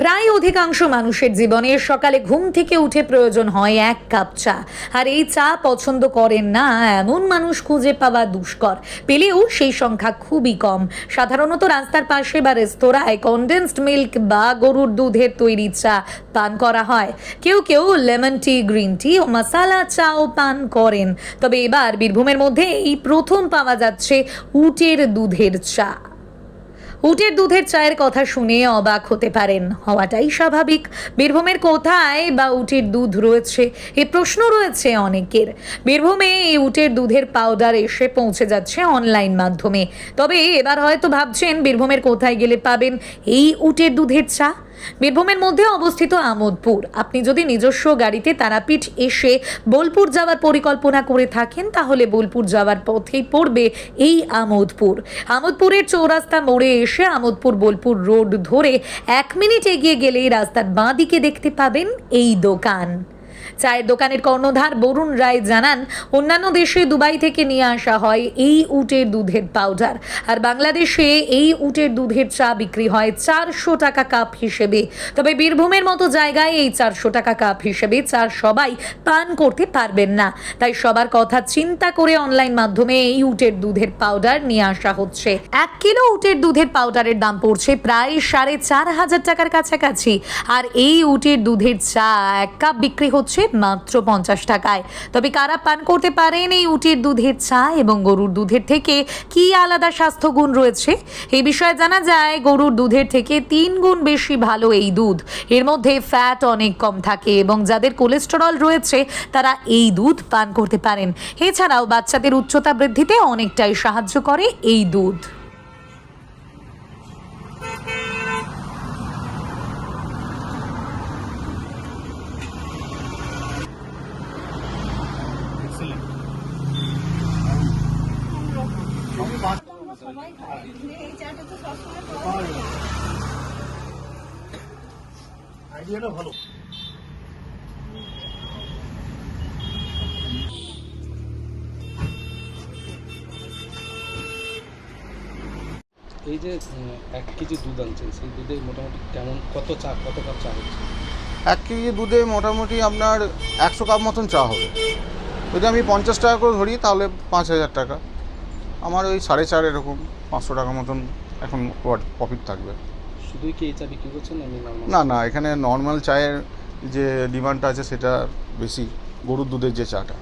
প্রায় অধিকাংশ মানুষের জীবনে সকালে ঘুম থেকে উঠে প্রয়োজন হয় এক কাপ চা। আর এই চা পছন্দ করেন না এমন মানুষ খুঁজে পাওয়া দুষ্কর। পেলেও সেই সংখ্যা খুবই কম। সাধারণত রাস্তার পাশে বা রেস্তোরাঁয় কনডেন্সড মিল্ক বা গরুর দুধের তৈরি চা পান করা হয়। কেউ কেউ লেমন টি, গ্রিন টি ও মশালা চাও পান করেন। তবে এবার বীরভূমের মধ্যে এই প্রথম পাওয়া যাচ্ছে উটের দুধের চা। উটের দুধের চায়ের কথা শুনে অবাক হতে পারেন। হওয়াটাই স্বাভাবিক। বীরভূমের কোথায় বা উটের দুধ রয়েছে এ প্রশ্ন রয়েছে অনেকের। বীরভূমে এই উটের দুধের পাউডার এসে পৌঁছে যাচ্ছে অনলাইন মাধ্যমে। তবে এবার হয়তো ভাবছেন বীরভূমের কোথায় গেলে পাবেন এই উটের দুধের চা? বীরভূমের মধ্যে অবস্থিত আমোদপুর। আপনি যদি নিজস্ব গাড়িতে তারাপীঠ এসে বোলপুর যাওয়ার পরিকল্পনা করে থাকেন, তাহলে বোলপুর যাওয়ার পথেই পড়বে এই আমোদপুর। আমোদপুরের চৌরাস্তা মোড়ে এসে আমোদপুর বোলপুর রোড ধরে এক মিনিট এগিয়ে গেলেই রাস্তার বাঁ দিকে দেখতে পাবেন এই দোকান। চায়ের দোকানের কর্ণধার বরুণ রায় জানান, অন্যান্য দেশে দুবাই থেকে নিয়ে আসা হয় এই উটের দুধের পাউডার আর বাংলাদেশে এই উটের দুধের চা বিক্রি হয় চারশো টাকা কাপ হিসেবে। তবে বীরভূমের মতো জায়গায় এই চারশো টাকা কাপ হিসেবে চা সবাই পান করতে পারবেন না। তাই সবার কথা চিন্তা করে অনলাইন মাধ্যমে এই উটের দুধের পাউডার নিয়ে আসা হচ্ছে। এক কিলো উটের দুধের পাউডারের দাম পড়ছে প্রায় সাড়ে চার হাজার টাকার কাছাকাছি। আর এই উটের দুধের চা এক কাপ বিক্রি হচ্ছে মাত্র পঞ্চাশ টাকায়। তবে কারা পান করতে পারেন এই উটের দুধের চা এবং গরুর দুধের থেকে কি আলাদা স্বাস্থ্যগুণ রয়েছে? এই বিষয়ে জানা যায়, গরুর দুধের থেকে তিন গুণ বেশি ভালো এই দুধ। এর মধ্যে ফ্যাট অনেক কম থাকে এবং যাদের কোলেস্টেরল রয়েছে, তারা এই দুধ পান করতে পারেন। এছাড়াও বাচ্চাদের উচ্চতা বৃদ্ধিতে অনেকটাই সাহায্য করে এই দুধ। আইডিয়াটা ভালো। এই যে এক কেজি দুধ আনছেন সেই দুধে মোটামুটি কেমন কত চা কত কাপ চা হচ্ছে? এক কেজি দুধে মোটামুটি আপনার একশো কাপ মতন চা হবে। যদি আমি পঞ্চাশ টাকা করে ধরি তাহলে পাঁচ হাজার টাকা। আমার ওই সাড়ে চার এরকম পাঁচশো টাকা মতন এখন প্রফিট থাকবে। শুধুই কি এই চা বিক্রি করছেন না না এখানে নর্মাল চায়ের যে ডিমান্ডটা আছে সেটা বেশি গরুর দুধের যে চাটা।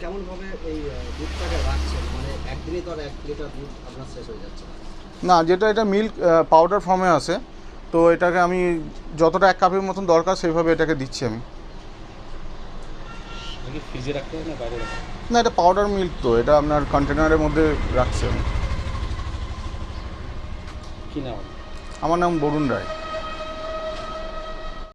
কেমনভাবে এই দুধটাকে রাখছেন? মানে একদিনই তো আর এক লিটার দুধ আপনার শেষ হয়ে যাচ্ছে না। যেটা এটা মিল্ক পাউডার ফর্মে আছে তো এটাকে আমি যতটা এক কাপের মতন দরকার সেইভাবে এটাকে দিচ্ছি আমি। ফ্রিজে রাখতে হয় না বাইরে না এটা পাউডার মিল্ক তো এটা আপনার কন্টেনারের মধ্যে রাখছেন। কি নাম? আমার নাম বরুণ রায়।